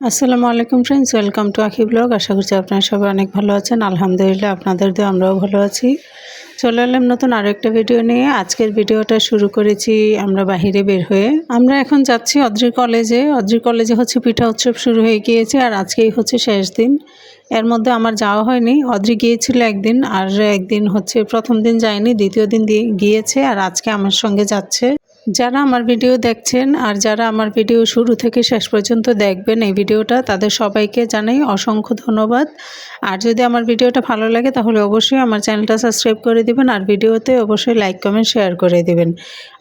আসসালামু আলাইকুম friends welcome to Akhi blog আশা করছি আপনারা সবাই অনেক ভালো আছেন। আলহামদুলিল্লাহ আপনাদের দিয়ে আমরাও ভালো আছি। চলে এলাম নতুন আরও একটা ভিডিও নিয়ে। আজকের ভিডিওটা শুরু করেছি আমরা বাহিরে বের হয়ে। আমরা এখন যাচ্ছি অদ্রি কলেজে অদ্রি কলেজে হচ্ছে পিঠা উৎসব শুরু হয়ে গিয়েছে আর আজকেই হচ্ছে শেষ দিন। এর মধ্যে আমার যাওয়া হয়নি। অদ্রি গিয়েছিল একদিন আর একদিন হচ্ছে প্রথম দিন যায়নি, দ্বিতীয় দিন গিয়েছে আর আজকে আমার সঙ্গে যাচ্ছে। যারা আমার ভিডিও দেখছেন আর যারা আমার ভিডিও শুরু থেকে শেষ পর্যন্ত দেখবেন, এই ভিডিওটা তাদের সবাইকে জানাই অসংখ্য ধন্যবাদ। আর যদি আমার ভিডিওটা ভালো লাগে, তাহলে অবশ্যই আমার চ্যানেলটা সাবস্ক্রাইব করে দিবেন আর ভিডিওতে অবশ্যই লাইক, কমেন্ট, শেয়ার করে দিবেন।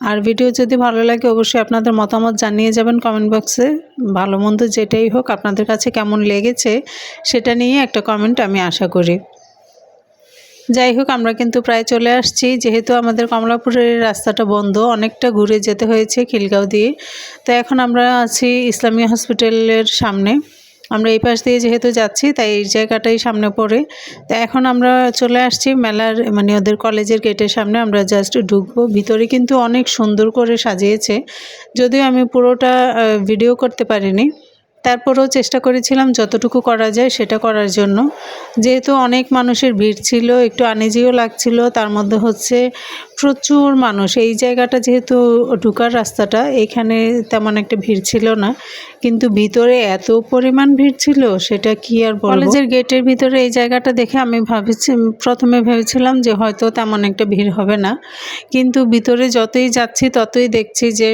আর ভিডিও যদি ভালো লাগে, অবশ্যই আপনাদের মতামত জানিয়ে যাবেন কমেন্ট বক্সে। ভালো মন্দ যেটাই হোক, আপনাদের কাছে কেমন লেগেছে, সেটা নিয়ে একটা কমেন্ট আমি আশা করি। যাই হোক, আমরা কিন্তু প্রায় চলে আসছি। যেহেতু আমাদের কমলাপুরের রাস্তাটা বন্ধ, অনেকটা ঘুরে যেতে হয়েছে খিলগাঁও দিয়ে। তো এখন আমরা আছি ইসলামী হসপিটালের সামনে। আমরা এই পাশ দিয়ে যেহেতু যাচ্ছি, তাই এই জায়গাটাই সামনে পড়ে। তো এখন আমরা চলে আসছি মেলার মানে ওদের কলেজের গেটের সামনে। আমরা জাস্ট ঢুকবো। ভিতরে কিন্তু অনেক সুন্দর করে সাজিয়েছে। যদিও আমি পুরোটা ভিডিও করতে পারিনি। তারপরেও চেষ্টা করেছিলাম যতটুকু করা যায় সেটা করার জন্য। যেহেতু অনেক মানুষের ভিড় ছিল, একটু আনিজিও লাগছিল, তার মধ্যে হচ্ছে প্রচুর মানুষ। এই জায়গাটা যেহেতু ঢুকার রাস্তাটা, এখানে তেমন একটা ভিড় ছিল না। কিন্তু ভিতরে এত পরিমাণ ভিড় ছিল, সেটা কি আর কলেজের গেটের ভিতরে এই জায়গাটা দেখে আমি ভাবছি, প্রথমে ভেবেছিলাম যে হয়তো তেমন একটা ভিড় হবে না। কিন্তু ভিতরে যতই যাচ্ছি, ততই দেখছি যে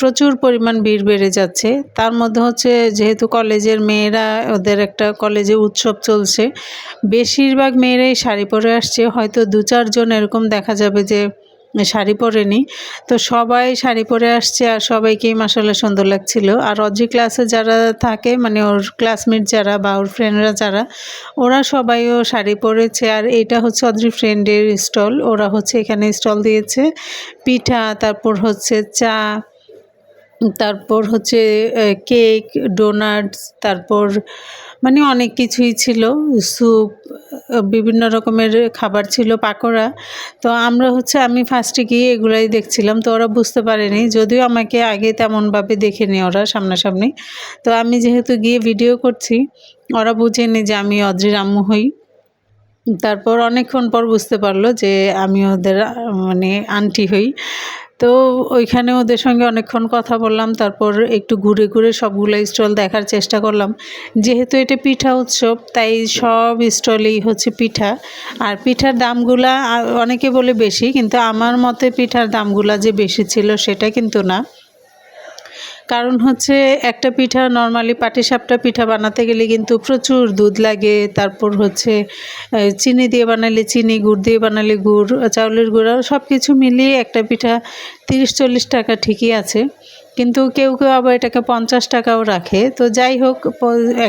প্রচুর পরিমাণ ভিড় বেড়ে যাচ্ছে। তার মধ্যে হচ্ছে যেহেতু কলেজের মেয়েরা, ওদের একটা কলেজে উৎসব চলছে, বেশিরভাগ মেয়েরাই শাড়ি পরে আসছে। হয়তো দু চারজন এরকম দেখা যাবে যে শাড়ি পরেনি। তো সবাই শাড়ি পরে আসছে আর সবাইকেই মাসাল্লাহ সুন্দর লাগছিল। আর অজি ক্লাসে যারা থাকে মানে ওর ক্লাসমেট যারা বা ওর ফ্রেন্ডরা যারা, ওরা সবাইও শাড়ি পরেছে। আর এটা হচ্ছে অদ্রি ফ্রেন্ডের স্টল। ওরা হচ্ছে এখানে স্টল দিয়েছে। পিঠা, তারপর হচ্ছে চা তারপর হচ্ছে কেক, ডোনাটস, তারপর মানে অনেক কিছুই ছিল। স্যুপ বিভিন্ন রকমের খাবার ছিল, পাকোড়া। তো আমরা হচ্ছে, আমি ফার্স্টে গিয়ে এগুলাই দেখছিলাম, তো ওরা বুঝতে পারেনি। যদিও আমাকে আগে তেমনভাবে দেখেনি ওরা সামনাসামনি। তো আমি যেহেতু গিয়ে ভিডিও করছি, ওরা বুঝেনি যে আমি অদ্রির আম্মু হই। তারপর অনেকক্ষণ পর বুঝতে পারল যে আমি ওদের মানে আন্টি হই। তো ওইখানে ওদের সঙ্গে অনেকক্ষণ কথা বললাম, তারপর একটু ঘুরে ঘুরে সবগুলো স্টল দেখার চেষ্টা করলাম। যেহেতু এটা পিঠা উৎসব, তাই সব স্টলেই হচ্ছে পিঠা। আর পিঠার দামগুলা অনেকে বলে বেশি, কিন্তু আমার মতে পিঠার দামগুলা যে বেশি ছিল সেটা কিন্তু না। কারণ হচ্ছে একটা পিঠা নর্মালি পাটিসাপটা পিঠা বানাতে গেলে কিন্তু প্রচুর দুধ লাগে। তারপর হচ্ছে চিনি দিয়ে বানালে চিনি, গুড় দিয়ে বানালে গুড়, চাউলের গুঁড়া সব কিছু মিলিয়ে একটা পিঠা তিরিশ চল্লিশ টাকা ঠিকই আছে। কিন্তু কেউ কেউ আবার এটাকে পঞ্চাশ টাকাও রাখে। তো যাই হোক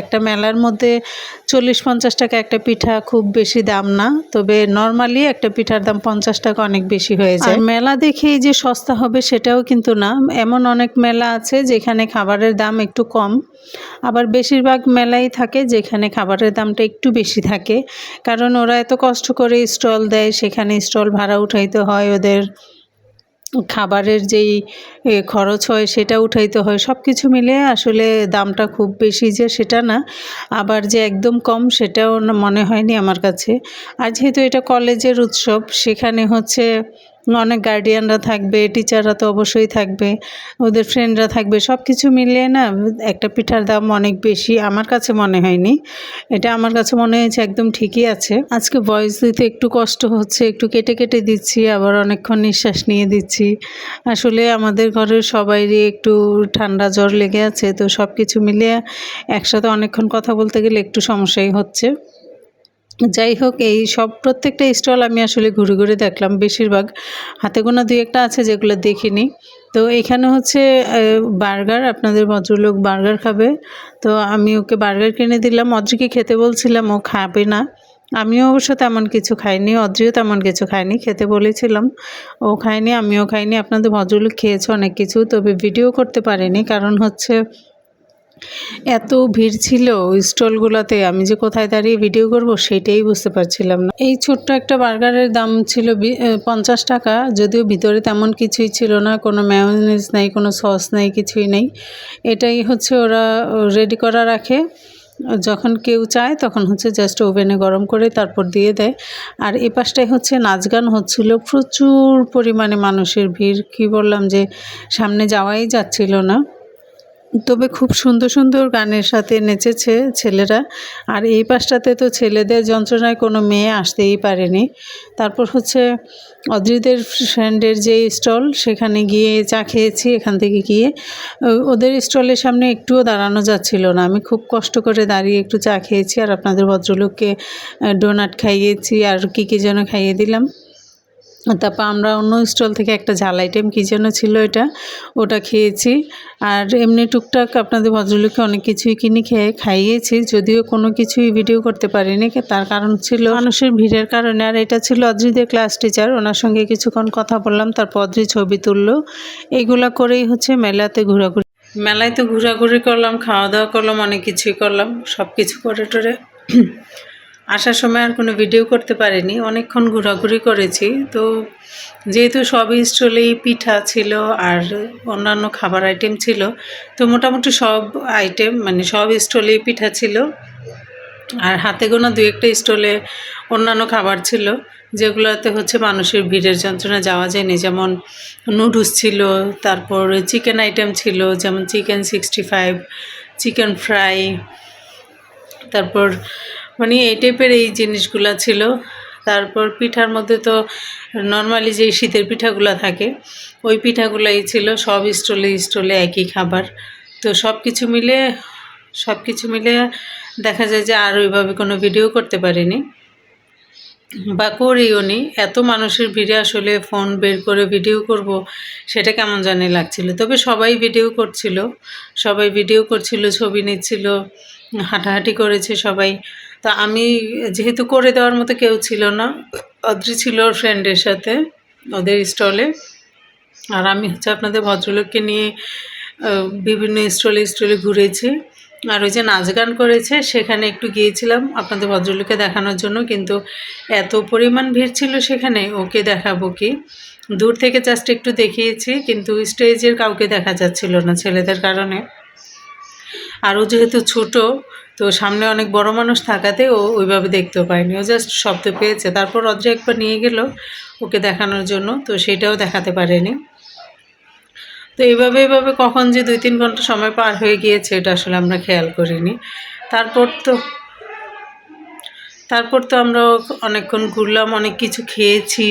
একটা মেলার মধ্যে চল্লিশ পঞ্চাশ টাকা একটা পিঠা খুব বেশি দাম না। তবে নর্মালি একটা পিঠার দাম পঞ্চাশ টাকা অনেক বেশি হয়ে যায়। মেলা দেখেই যে সস্তা হবে সেটাও কিন্তু না। এমন অনেক মেলা আছে যেখানে খাবারের দাম একটু কম। আবার বেশিরভাগ মেলাই থাকে যেখানে খাবারের দামটা একটু বেশি থাকে। কারণ ওরা এত কষ্ট করে স্টল দেয়, সেখানে স্টল ভাড়া উঠাইতে হয় ওদের। খাবারের যেই খরচ হয় সেটা উঠাইতে হয়। সব কিছু মিলে আসলে দামটা খুব বেশি যে সেটা না। আবার যে একদম কম সেটাও মনে হয়নি আমার কাছে। আর যেহেতু এটা কলেজের উৎসব, সেখানে হচ্ছে অনেক গার্ডিয়ানরা থাকবে টিচাররা তো অবশ্যই থাকবে, ওদের ফ্রেন্ডরা থাকবে সব কিছু মিলিয়ে না একটা পিঠার দাম অনেক বেশি, আমার কাছে মনে হয়নি, এটা আমার কাছে মনে হয়েছে একদম ঠিকই আছে। আজকে ভয়েস দিতে একটু কষ্ট হচ্ছে, একটু কেটে কেটে দিচ্ছি, আবার অনেকক্ষণ নিঃশ্বাস নিয়ে দিচ্ছি। আসলে আমাদের ঘরের সবাইরই একটু ঠান্ডা জ্বর লেগে আছে, তো সব কিছু মিলিয়ে একসাথে অনেকক্ষণ কথা বলতে গেলে একটু সমস্যাই হচ্ছে। যাই হোক, এই সব প্রত্যেকটা স্টল আমি আসলে ঘুরে ঘুরে দেখলাম। বেশিরভাগ হাতে গোনা দুই একটা আছে যেগুলো দেখিনি। তো এখানে হচ্ছে বার্গার, আপনাদের ভদ্রলোক বার্গার খাবে। তো আমি ওকে বার্গার কিনে দিলাম। অদ্রিকে খেতে বলছিলাম, ও খাবে না। আমিও অবশ্য তেমন কিছু খাইনি, অদ্রিও তেমন কিছু খাইনি খেতে বলেছিলাম। ও খায়নি, আমিও খাইনি। আপনাদের ভদ্রলোক খেয়েছে অনেক কিছু, তবে ভিডিও করতে পারিনি। কারণ হচ্ছে এত ভিড় ছিল স্টলগুলোতে, আমি যে কোথায় দাঁড়িয়ে ভিডিও করব সেটাই বুঝতে পারছিলাম না। এই ছোট্ট একটা বার্গারের দাম ছিল পঞ্চাশ টাকা, যদিও ভিতরে তেমন কিছুই ছিল না, কোনো ম্যায়োনিজ নাই, কোনো সস নাই, কিছুই নেই। এটাই হচ্ছে ওরা রেডি করা রাখে। যখন কেউ চায় তখন হচ্ছে জাস্ট ওভেনে গরম করে তারপর দিয়ে দেয়। আর এ পাশটায় হচ্ছে নাচ গান হচ্ছিল, প্রচুর পরিমাণে মানুষের ভিড়। কি বললাম যে সামনে যাওয়াই যাচ্ছিল না। তবে খুব সুন্দর সুন্দর গানের সাথে নেচেছে ছেলেরা। আর এই পাশটাতে তো ছেলেদের যন্ত্রণায় কোনো মেয়ে আসতেই পারেনি। তারপর হচ্ছে অদ্রিদের ফ্রেন্ডের যে স্টল, সেখানে গিয়ে চা খেয়েছি এখান থেকে গিয়ে। ওদের স্টলের সামনে একটুও দাঁড়ানো যাচ্ছিল না। আমি খুব কষ্ট করে দাঁড়িয়ে একটু চা খেয়েছি আর আপনাদের ভদ্রলোককে ডোনাট খাইয়েছি আর কী কী যেন খাইয়ে দিলাম। তারপর আমরা অন্য স্টল থেকে একটা ঝাল আইটেম কী যেন ছিল এটা, ওটা খেয়েছি। আর এমনি টুকটাক আপনাদের ভদ্রলোককে অনেক কিছুই কিনে খেয়ে খাইয়েছি, যদিও কোনো কিছুই ভিডিও করতে পারিনি তার কারণ ছিল মানুষের ভিড়ের কারণে। আর এটা ছিল অদ্রিদের ক্লাস টিচার ওনার সঙ্গে কিছুক্ষণ কথা বললাম, তারপর অদ্রি ছবি তুললো। এইগুলা করেই হচ্ছে মেলাতে ঘোরাঘুরি। মেলায় তো ঘোরাঘুরি করলাম, খাওয়া দাওয়া করলাম, অনেক কিছুই করলাম সব কিছু করে টরে। আসার সময় আর কোনো ভিডিও করতে পারিনি, অনেকক্ষণ ঘোরাঘুরি করেছি। তো যেহেতু সব স্টলেই পিঠা ছিল আর অন্যান্য খাবার আইটেম ছিল, তো মোটামুটি সব আইটেম মানে সব স্টলেই পিঠা ছিল। আর হাতে গোনা দু একটা স্টলে অন্যান্য খাবার ছিল, যেগুলোতে হচ্ছে মানুষের ভিড়ের যন্ত্রণা যাওয়া যায়নি। যেমন নুডলস ছিল, তারপর চিকেন আইটেম ছিল, যেমন chicken sixty five chicken fry তারপর মানে এই টাইপের এই জিনিসগুলো ছিল। তারপর পিঠার মধ্যে তো নর্মালি যে শীতের পিঠাগুলো থাকে, ওই পিঠাগুলাই ছিল, সব স্টলে স্টলে একই খাবার। তো সব কিছু মিলে সব কিছু মিলে দেখা যায় যে আর ওইভাবে কোনো ভিডিও করতে পারিনি। বা করিও নি। এত মানুষের ভিড়ে আসলে ফোন বের করে ভিডিও করব, সেটা কেমন জানি লাগছিল। তবে সবাই ভিডিও করছিল। সবাই ভিডিও করছিল, ছবি নিচ্ছিল, হাঁটাহাঁটি করেছে সবাই। তা আমি যেহেতু করে দেওয়ার মতো কেউ ছিল না, অদ্রি ছিল ফ্রেন্ডের সাথে, ওদের স্টলে আর আমি হচ্ছে আপনাদের ভদ্রলোককে নিয়ে বিভিন্ন স্টলে স্টলে ঘুরেছি। আর ওই যে নাচ গান করেছে, সেখানে একটু গিয়েছিলাম আপনাদের ভদ্রলোককে দেখানোর জন্য, কিন্তু এত পরিমাণ ভিড় ছিল সেখানে, ওকে দেখাবো কি? দূর থেকে জাস্ট একটু দেখিয়েছি, কিন্তু স্টেজের কাউকে দেখা যাচ্ছিল না ছেলেদের কারণে। আর ও যেহেতু ছোট তো সামনে অনেক বড় মানুষ থাকাতে ও ওইভাবে দেখতেও পায়নি। ও জাস্ট শব্দ পেয়েছে। তারপর অদ্রে একবার নিয়ে গেল ওকে দেখানোর জন্য। তো সেটাও দেখাতে পারেনি। তো এইভাবে এইভাবে কখন যে দুই তিন ঘণ্টা সময় পার হয়ে গিয়েছে, এটা আসলে আমরা খেয়াল করিনি। তারপর তো তারপর তো আমরা অনেকক্ষণ ঘুরলাম, অনেক কিছু খেয়েছি।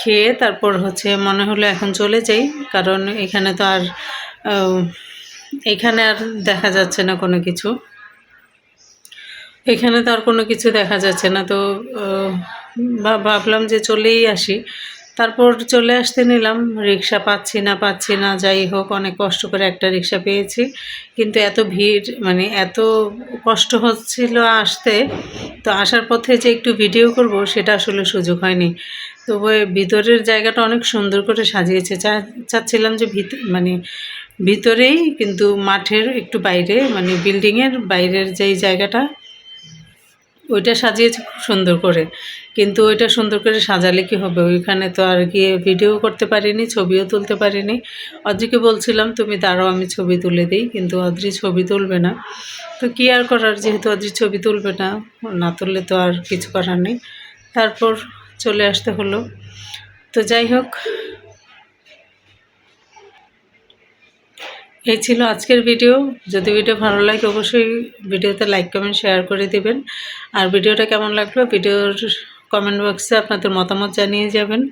খেয়ে তারপর হচ্ছে মনে হলো এখন চলে যাই। কারণ এখানে তো আর এখানে আর দেখা যাচ্ছে না কোনো কিছু। এখানে তো আর কোনো কিছু দেখা যাচ্ছে না, তো ভাবলাম যে চলেই আসি। তারপর চলে আসতে নিলাম, রিক্সা পাচ্ছি না পাচ্ছি না, যাই হোক, অনেক কষ্ট করে একটা রিক্সা পেয়েছি। কিন্তু এত ভিড় মানে এত কষ্ট হচ্ছিল আসতে, তো আসার পথে যে একটু ভিডিও করব, সেটা আসলে সুযোগ হয়নি। তবে ভিতরের জায়গাটা অনেক সুন্দর করে সাজিয়েছে। চাচ্ছিলাম যে ভিত মানে ভিতরেই, কিন্তু মাঠের একটু বাইরে মানে বিল্ডিংয়ের বাইরের যেই জায়গাটা ওইটা সাজিয়েছে খুব সুন্দর করে। কিন্তু ওইটা সুন্দর করে সাজালে কি হবে? ওইখানে তো আর গিয়ে ভিডিও করতে পারিনি, ছবিও তুলতে পারিনি। অদ্রিকে বলছিলাম, তুমি দাঁড়াও, আমি ছবি তুলে দিই। কিন্তু অদ্রি ছবি তুলবে না। তো কী আর করার? যেহেতু অদ্রি ছবি তুলবে না না তুললে তো আর কিছু করার নেই। তারপর চলে আসতে হলো। তো যাই হোক এই ছিল আজকের ভিডিও যদি ভিডিও ভালো লাগে, অবশ্যই ভিডিওতে লাইক কমেন্ট শেয়ার করে দিবেন। আর ভিডিওটা কেমন লাগল ভিডিওর কমেন্ট বক্সে আপনাদের মতামত জানিয়ে যাবেন।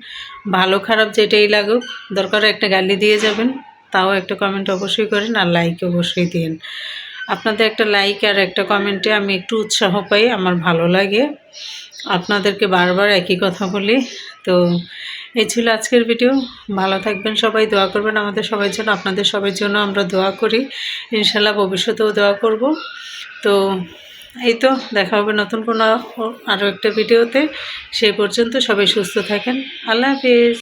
ভালো, খারাপ যেটাই লাগুক, দরকার একটা গালি দিয়ে যাবেন, তাও একটা কমেন্ট অবশ্যই করেন আর লাইক অবশ্যই দিন আপনাদের একটা লাইক আর একটা কমেন্টে আমি একটু উৎসাহ পাই, আমার ভালো লাগে। আপনাদেরকে বারবার একই কথা বলি, তো এই ছিল আজকের ভিডিও ভালো থাকবেন সবাই, দোয়া করবেন আমাদের সবাই জন্য, আপনাদের সবার জন্য আমরা দোয়া করি। ইনশাল্লাহ ভবিষ্যতেও দোয়া করব। তো এই তো, দেখা হবে নতুন কোনো আরও একটা ভিডিওতে সেই পর্যন্ত সবাই সুস্থ থাকেন। আল্লাহ হাফিজ।